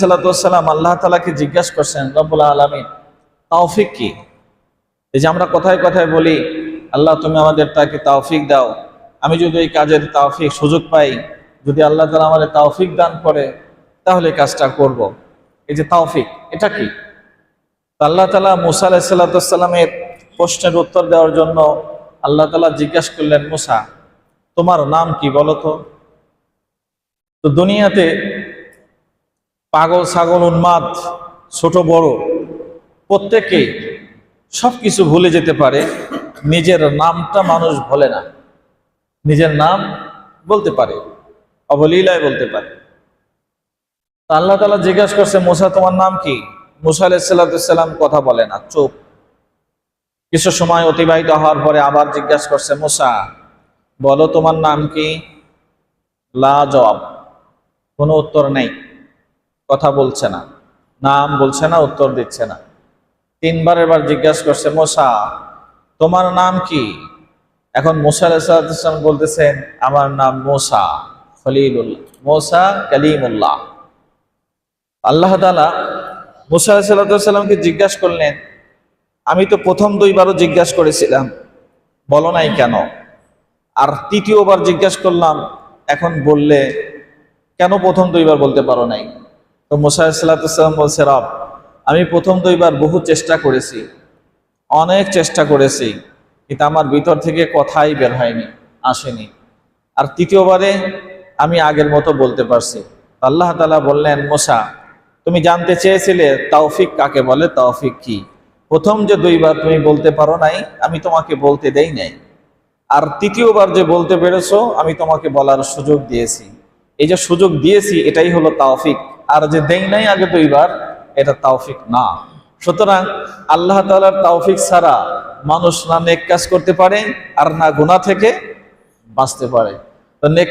সাল্লাম আল্লাহ তালাকে জিজ্ঞাসা করছেন, রব্বুল আলমিন তাওফিক কি? এই যে আমরা কথায় কথায় বলি, আল্লাহ, তুমি আমাদের তাকে তাওফিক দাও। আমি যদি এই কাজের তাওফিক সুযোগ পাই, যদি আল্লাহ তালা আমাদের তাওফিক দান করে, তাহলে কাজটা করব। এই যে তাওফিক এটা কি? আল্লাহ তালা মুসা আলাহিসাল্লামের প্রশ্নের উত্তর দেওয়ার জন্য আল্লাহ তালা জিজ্ঞাসা করলেন, মুসা, তোমার নাম কি বলো তো? তো দুনিয়াতে পাগল, ছাগল, উন্মাদ, ছোট, বড় প্রত্যেকেই সব কিছু ভুলে যেতে পারে, নিজের নামটা মানুষ ভোলে না। নিজের নাম বলতে পারে, অবলীলায় বলতে পারে। আল্লাহ তালা জিজ্ঞাসা করছে, মোসা, তোমার নাম কি? মুসা আলাইসাল্লাম কথা বলে না, চুপ। কিছু সময় অতিবাহিত হওয়ার পরে আবার জিজ্ঞাসা করছে, মুসা, বলো তোমার নাম কি? লা জবাব, কোনো উত্তর নেই। কথা বলছে না, নাম বলছে না, উত্তর দিচ্ছে না। তিনবার এবার জিজ্ঞাসা করছে, মোসা, তোমার নাম কি? এখন মোসা আলাইসালাম বলতেছেন, আমার নাম মোসা খলিলুল্লাহ, মোসা কালিমুল্লাহ। আল্লাহ তালা মুসা আলাহিসাল্লামকে জিজ্ঞাসা করলেন, আমি তো প্রথম দুইবারও জিজ্ঞাসা করেছিলাম, বলো নাই কেন? আর তৃতীয়বার জিজ্ঞাসা করলাম, এখন বললে, কেন প্রথম দুইবার বলতে পারো নাই? তো মুসা সাল্লাম বলছে, রব, আমি প্রথম দুইবার বহু চেষ্টা করেছি, অনেক চেষ্টা করেছি, কিন্তু আমার ভিতর থেকে কথাই বের হয়নি, আসেনি। আর তৃতীয়বারে আমি আগের মতো বলতে পারছি। আল্লাহ তালা বললেন, মোসা, তুমি জানতে চেয়েছিলে তাওফিক কাকে বলে তাওফিক কি? প্রথম যে দুইবার তুমি বলতে পারো নাই, আমি তোমাকে বলতে দেই নাই। আর তৃতীয়বার যে বলতে পেরেছ, আমি তোমাকে বলার সুযোগ দিয়েছি। এই যে সুযোগ দিয়েছি, এটাই হলো তাওফিক আর যে দেই নাই আগে দুইবার এটা তাওফিক না। সুতরাং আল্লাহ তালার তাওফিক ছাড়া মানুষ না নেক কাজ করতে পারে আর না গুণা থেকে বাঁচতে পারে। তো নেক